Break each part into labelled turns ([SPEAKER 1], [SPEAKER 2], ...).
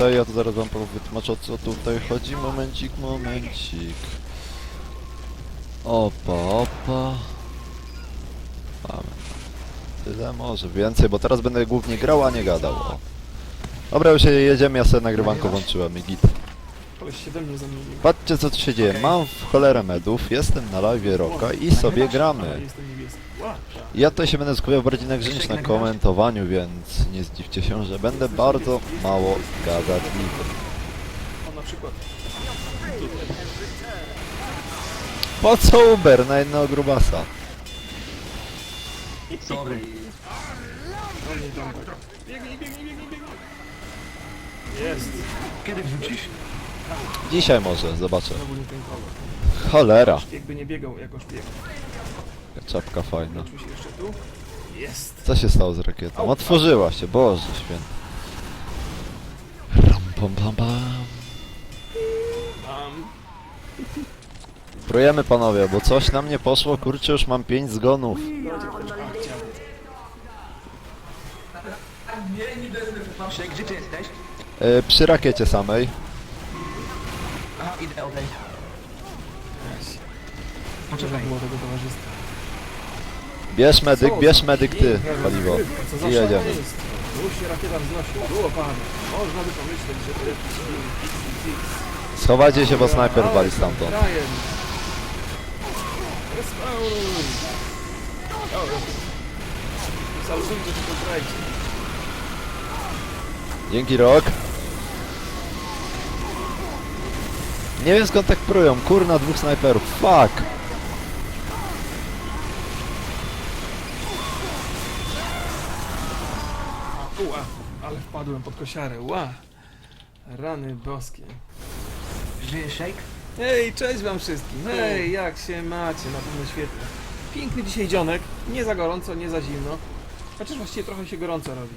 [SPEAKER 1] Tutaj, ja to zaraz wam wytłumaczę o co tutaj chodzi. Momencik, momencik. Opa, opa. Mamy. Tyle może, więcej, bo teraz będę głównie grał, a nie gadał. O. Dobra, już jedziemy, ja sobie nagrywanko włączyłem i git.
[SPEAKER 2] Koleś się we mnie zamienił.
[SPEAKER 1] Patrzcie co tu się dzieje,
[SPEAKER 3] Okej.
[SPEAKER 1] mam w cholerę medów, jestem na live Roka i sobie gramy.
[SPEAKER 2] jestem niebieski. Ła,
[SPEAKER 1] Ja tutaj się będę skupiał bardziej na grze niż na komentowaniu, więc nie zdziwcie się, że będę bardzo mało gadatliwy.
[SPEAKER 2] O, na przykład.
[SPEAKER 1] Po co Uber na jednego grubasa?
[SPEAKER 3] Sorry.
[SPEAKER 2] O nie, tam tak. Biegnij, biegnij, biegnij, biegnij. Jest.
[SPEAKER 3] Kiedy wrzucisz?
[SPEAKER 1] Dzisiaj może, zobaczę.
[SPEAKER 2] Znowu nie ten kolor.
[SPEAKER 1] Cholera,
[SPEAKER 2] Jakby nie biegał jako szpieg.
[SPEAKER 1] czapka fajna.
[SPEAKER 2] Czuł się jeszcze tu? Jest.
[SPEAKER 1] Co się stało z rakietą? Otworzyła się, Boże święty. Ram, pam, pam, pam.
[SPEAKER 2] Mam.
[SPEAKER 1] Prójemy panowie, bo coś nam nie poszło, kurczę już mam 5 zgonów.
[SPEAKER 2] Dajcie ktoś. A, chciałem.
[SPEAKER 3] Szej, gdzie ty jesteś?
[SPEAKER 1] E, przy rakiecie samej.
[SPEAKER 3] Aha, idę.
[SPEAKER 2] Potrzeba
[SPEAKER 3] Poczekaj.
[SPEAKER 2] było tego towarzystwa.
[SPEAKER 1] Bierz medyk, bierz medyk ty, paliwo.
[SPEAKER 2] rozgrywka, Co za
[SPEAKER 1] I jedziemy.
[SPEAKER 2] szaleństwo. Się rakieta wznosi. Było pan. Można by pomyśleć, że to jakiś film XXX.
[SPEAKER 1] Schowajcie się, bo snajper wali
[SPEAKER 2] tam
[SPEAKER 1] stamtąd.
[SPEAKER 2] Ryan. Respawnuj. Dobra. Salutujcie tylko grajcie.
[SPEAKER 1] Dzięki rok. Nie wiem skąd tak prują, kurna dwóch snajperów, fuck!
[SPEAKER 2] Ua, ale wpadłem pod kosiarę. Ła. Rany boskie.
[SPEAKER 3] Żyjesz, Shake?
[SPEAKER 2] Hej, cześć wam wszystkim. Hej, jak się macie? Na pewno świetnie. Piękny dzisiaj dzionek. Nie za gorąco, nie za zimno. Chociaż właściwie trochę się gorąco robi.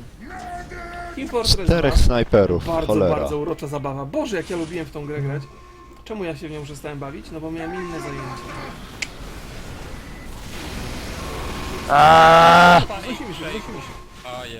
[SPEAKER 2] Team Fortress
[SPEAKER 1] Czterech
[SPEAKER 2] 2.
[SPEAKER 1] snajperów,
[SPEAKER 2] Bardzo,
[SPEAKER 1] cholera.
[SPEAKER 2] bardzo urocza zabawa. Boże, jak ja lubiłem w tą grę grać. Czemu ja się w nią przestałem bawić? No bo miałem inne zajęcia. Znosimy się, się.
[SPEAKER 4] Ojej.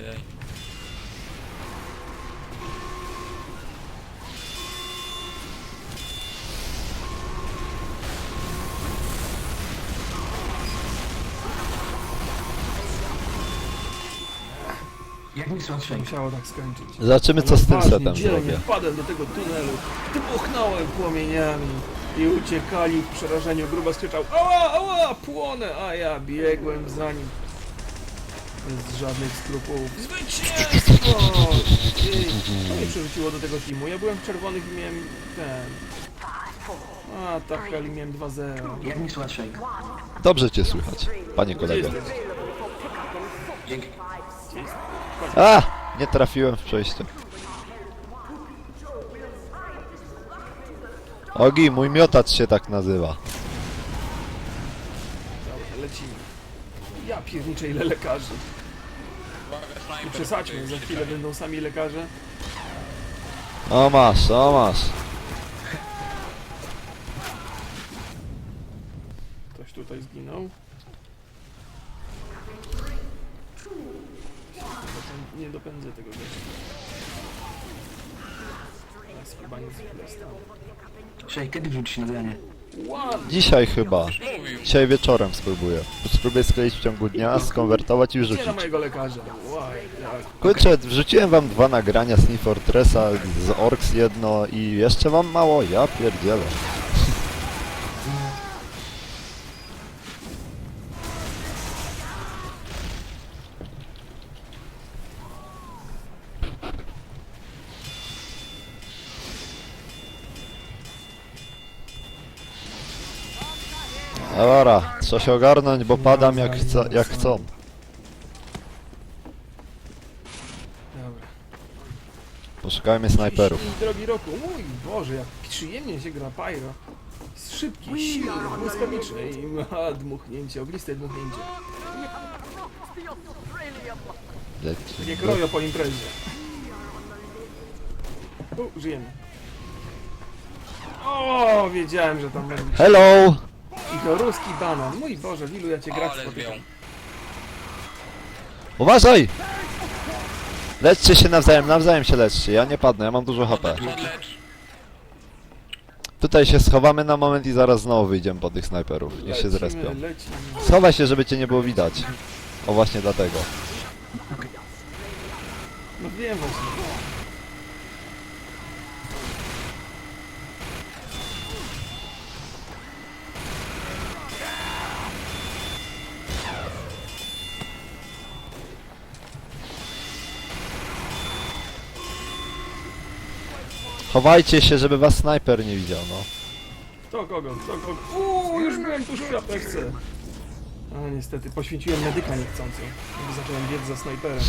[SPEAKER 3] Słychać, Shake?
[SPEAKER 2] Musiało tak skończyć.
[SPEAKER 1] Zobaczymy co z tym setem zrobię.
[SPEAKER 2] Wpadłem do tego tunelu, dmuchnąłem płomieniami i uciekali w przerażeniu. Gruba skrzyczał Ała, ała, płonę! A ja biegłem za nim. Bez żadnych skrupułów. Zwycięstwo! To mnie przerzuciło do tego teamu. Ja byłem w czerwonych i miałem ten... A, tak, ale miałem 2-0.
[SPEAKER 3] Jak mi słychać, Shake?
[SPEAKER 1] Dobrze cię słychać, panie
[SPEAKER 2] Gdzie
[SPEAKER 1] kolego.
[SPEAKER 2] jesteś?
[SPEAKER 3] Dzięki.
[SPEAKER 1] A! Nie trafiłem w przejście. Ogi, mój miotacz się tak nazywa.
[SPEAKER 2] Dobra, lecimy. Ja pierniczę ile lekarzy. Nie przesadźmy, za chwilę będą sami lekarze.
[SPEAKER 1] O masz, o masz.
[SPEAKER 2] Ktoś tutaj zginął. Nie dopędzę tego gościa. Teraz chyba nie zresztą.
[SPEAKER 3] Shake, kiedy wrzucisz nagranie?
[SPEAKER 2] Ładnie!
[SPEAKER 1] Dzisiaj chyba.
[SPEAKER 4] Mówił.
[SPEAKER 1] Dzisiaj wieczorem spróbuję. Spróbuję skleić w ciągu dnia, skonwertować i wrzucić.
[SPEAKER 2] na mojego lekarza? Łaj, jak.
[SPEAKER 1] Kurczę, wrzuciłem wam dwa nagrania z Fortressa, z Orks jedno i jeszcze wam mało? Ja pierdzielę. Dobra, trzeba się ogarnąć, bo padam jak, chce, jak chcą.
[SPEAKER 2] Dobra.
[SPEAKER 1] Poszukajmy snajperów.
[SPEAKER 2] I drogi roku, mój Boże, jak przyjemnie się gra Pyro. Jest szybki, silny, błyskawiczny i ma dmuchnięcie, ogniste dmuchnięcie. Tak
[SPEAKER 1] Leci.
[SPEAKER 2] jak rojo po imprezie. U, żyjemy. O, wiedziałem, że tam będzie.
[SPEAKER 1] Hello!
[SPEAKER 2] I to ruski banan. Mój Boże, w ilu ja cię grać
[SPEAKER 4] Ale
[SPEAKER 2] spotykam.
[SPEAKER 4] zwią.
[SPEAKER 1] Uważaj! Leczcie się nawzajem, nawzajem się leczcie, ja nie padnę, ja mam dużo HP. Tutaj się schowamy na moment i zaraz znowu wyjdziemy po tych snajperów, niech się
[SPEAKER 2] Lecimy,
[SPEAKER 1] zrespią.
[SPEAKER 2] lecimy.
[SPEAKER 1] Schowaj się, żeby cię nie było widać. O właśnie dlatego.
[SPEAKER 2] No wiem właśnie.
[SPEAKER 1] Chowajcie się, żeby was snajper nie widział, no.
[SPEAKER 2] Kto kogo? Kto kogo? Uuu, już byłem tuż w szapeczce. A niestety, poświęciłem medyka niechcąco. Jakby zacząłem biec za snajperem.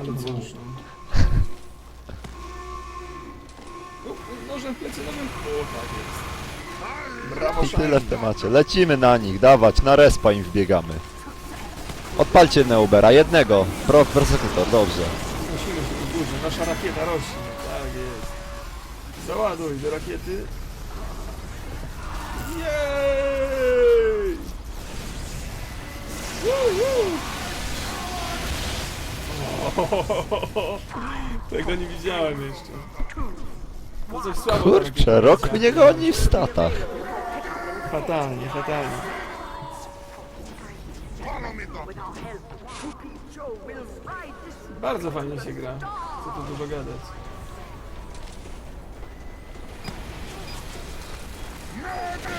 [SPEAKER 2] Ale cóż. no. U, Nożem w plecy, nożem w... O, tak jest. Brawo,
[SPEAKER 1] I tyle w temacie. Lecimy na nich, dawać, na respa im wbiegamy. Odpalcie Neubera, jednego. Pro, prosekutor, dobrze.
[SPEAKER 2] Musimy się burzy, nasza rakieta rośnie. Załaduj do rakiety. Jej! Tego nie widziałem jeszcze. No coś słabo ta
[SPEAKER 1] Kurczę, rok
[SPEAKER 2] leciała.
[SPEAKER 1] mnie goni w statach.
[SPEAKER 2] Fatalnie, fatalnie. Bardzo fajnie się gra. Co tu dużo gadać.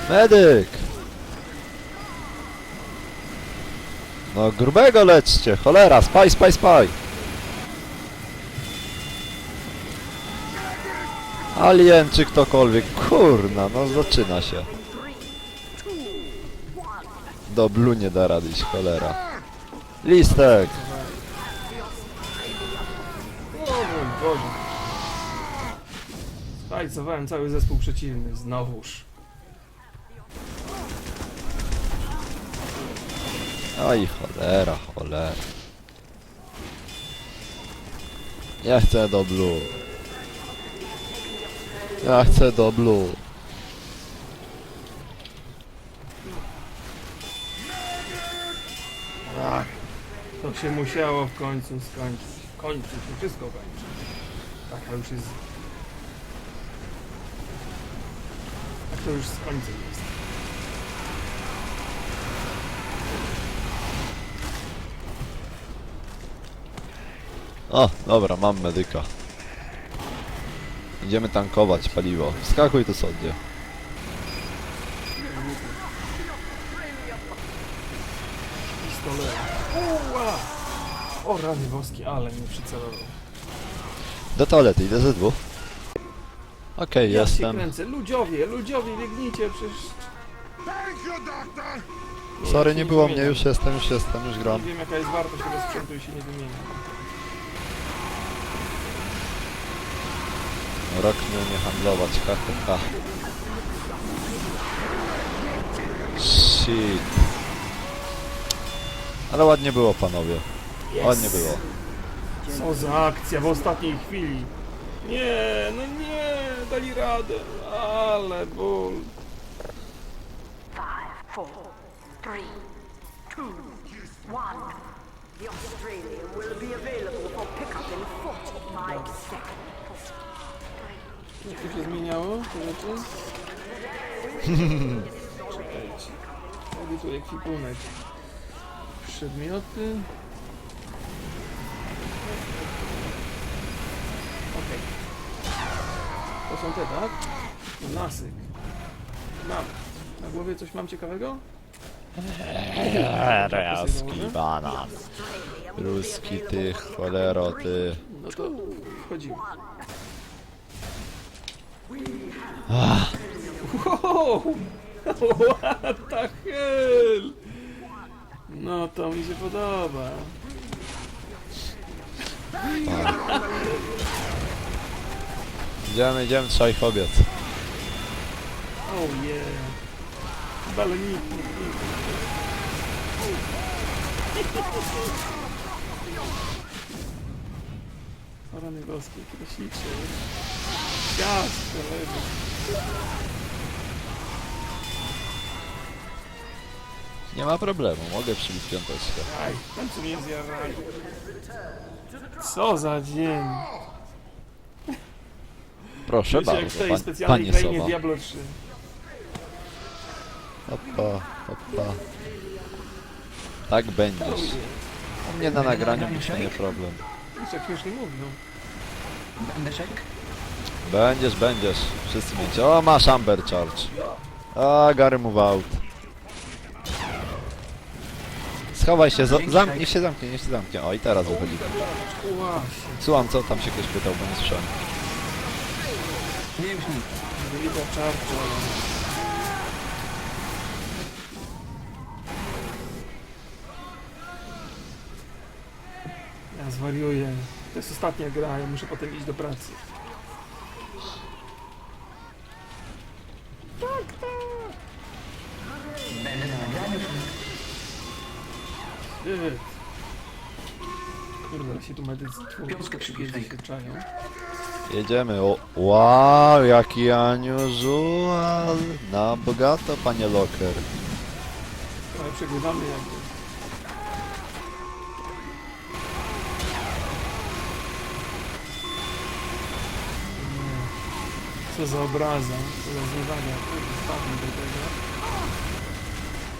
[SPEAKER 1] Medyk! No grubego leczcie, cholera, spaj, spaj, spaj! Alien czy ktokolwiek, kurna, no zaczyna się. Do blu nie da rady iść, cholera. Listek!
[SPEAKER 2] O cały zespół przeciwny, znowuż.
[SPEAKER 1] Oj, cholera, cholera. Ja chcę do blue. Ja chcę do blue.
[SPEAKER 2] To się musiało w końcu skończyć. Kończy się, wszystko kończy. Taka już jest... Tak to już z
[SPEAKER 1] O, dobra, mam medyka. Idziemy tankować paliwo. Wskakuj tu sobie.
[SPEAKER 2] Pistolet. Uła! O rany boskie, ale mnie przycelował.
[SPEAKER 1] Do toalety, idę ze dwóch. Okej,
[SPEAKER 2] Ja się
[SPEAKER 1] jestem.
[SPEAKER 2] kręcę. Ludziowie, ludziowie, biegnijcie, przecież... Nie,
[SPEAKER 1] Sorry,
[SPEAKER 2] ja się
[SPEAKER 1] nie było mnie,
[SPEAKER 2] wymieniam.
[SPEAKER 1] już jestem, już jestem, już gram.
[SPEAKER 2] Nie wiem jaka jest wartość tego sprzętu i się nie wymienia.
[SPEAKER 1] Rok nie handlować, ha ha ha. Shit. Ale ładnie było, panowie. Ładnie było.
[SPEAKER 2] Co za akcja w ostatniej chwili. Nie, no nie, dali radę. Ale ból.
[SPEAKER 4] Five, four, three, two, one. The Australian will be available for pickup in 45 seconds.
[SPEAKER 2] To się zmieniało, te rzeczy? Czekajcie. Edytuję ekwipunek. Przedmioty. Okej. To są te, tak? Nasyk. Mam. Na głowie coś mam ciekawego?
[SPEAKER 1] Ruski banan. Ruski ty, cholero ty.
[SPEAKER 2] No to wchodzimy. Wow! What the hell? No to mi się podoba.
[SPEAKER 1] Idziemy, idziemy, trzeba ich obiec.
[SPEAKER 2] Oh yeah. Baloniki. O rany boskie, kiedy ślicznie. Kolega.
[SPEAKER 1] Nie ma problemu, mogę przybić piąteczkę.
[SPEAKER 2] Aj, końcu mnie zjarali. Co za dzień.
[SPEAKER 1] Proszę
[SPEAKER 2] Wiecie, jak w
[SPEAKER 1] bardzo,
[SPEAKER 2] tej
[SPEAKER 1] pan,
[SPEAKER 2] specjalnej
[SPEAKER 1] panie
[SPEAKER 2] krainie
[SPEAKER 1] Sowa.
[SPEAKER 2] Diablo 3.
[SPEAKER 1] Opa, opa. Tak będziesz. U mnie na nagraniu nie problem.
[SPEAKER 2] Wiesz, jak śmiesznie mówią.
[SPEAKER 3] Będę shake?
[SPEAKER 1] Będziesz, będziesz. Wszyscy mieć. O, masz Amber Charge. A, Gary move out. Schowaj się, za- zam niech się zamknie, niech się zamknie. O, i teraz wychodzi. Słucham, co tam się ktoś pytał, bo nie słyszałem.
[SPEAKER 3] Nie już nic.
[SPEAKER 2] Wielka czarcza. Ja zwariuję. To jest ostatnia gra, ja muszę potem iść do pracy. Yy. Kurde, ale się tu medycy
[SPEAKER 3] Piątkę przypisz,
[SPEAKER 2] się czają.
[SPEAKER 1] Jedziemy. O, wow, jaki unusual. Na bogato, panie Locker.
[SPEAKER 2] Ale przegrywamy jakby. Nie. Co za obraza, co za zniewaga. Kurde, Wpadli do tego.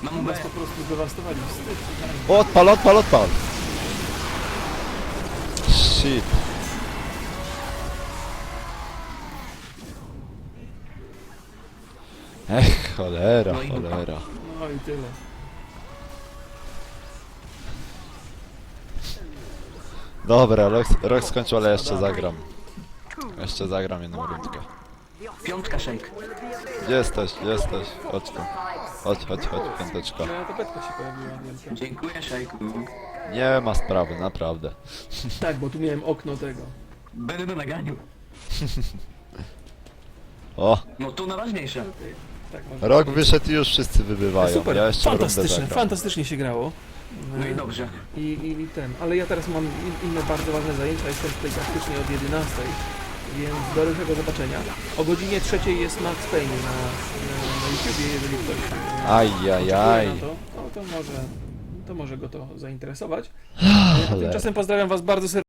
[SPEAKER 3] Mam
[SPEAKER 2] Nas po prostu zdewastowali. Wstyd.
[SPEAKER 1] Odpal, odpal, odpal. Shit. Ech, cholera,
[SPEAKER 3] No i dupa.
[SPEAKER 1] cholera.
[SPEAKER 2] No i tyle.
[SPEAKER 1] Dobra, rok, rok skończył, ale jeszcze zagram. Jeszcze zagram jedną rundkę.
[SPEAKER 3] Piątka shake.
[SPEAKER 1] Jesteś, jesteś? Chodź tu. Chodź, chodź, chodź, piąteczka.
[SPEAKER 2] Moja tapetka się pojawiła wielka.
[SPEAKER 3] Dziękuję shake.
[SPEAKER 1] Nie ma sprawy, naprawdę.
[SPEAKER 2] Tak, bo tu miałem okno tego.
[SPEAKER 3] Będę na nagraniu.
[SPEAKER 1] O,
[SPEAKER 3] No to najważniejsze.
[SPEAKER 2] Tak,
[SPEAKER 1] rok wyszedł i już wszyscy wybywają.
[SPEAKER 2] Super,
[SPEAKER 1] Ja jeszcze rundę
[SPEAKER 2] fantastycznie,
[SPEAKER 1] zagram.
[SPEAKER 2] fantastycznie się grało.
[SPEAKER 3] No i dobrze.
[SPEAKER 2] I, i, I ten, ale ja teraz mam in- inne bardzo ważne zajęcia, jestem tutaj praktycznie od 11, więc do dalszego zobaczenia. O godzinie trzeciej jest Max Payne na, na, na YouTubie, jeżeli ktoś
[SPEAKER 1] Ajajaj.
[SPEAKER 2] na to, to, to może, to może go to zainteresować. Tymczasem pozdrawiam Was bardzo serdecznie.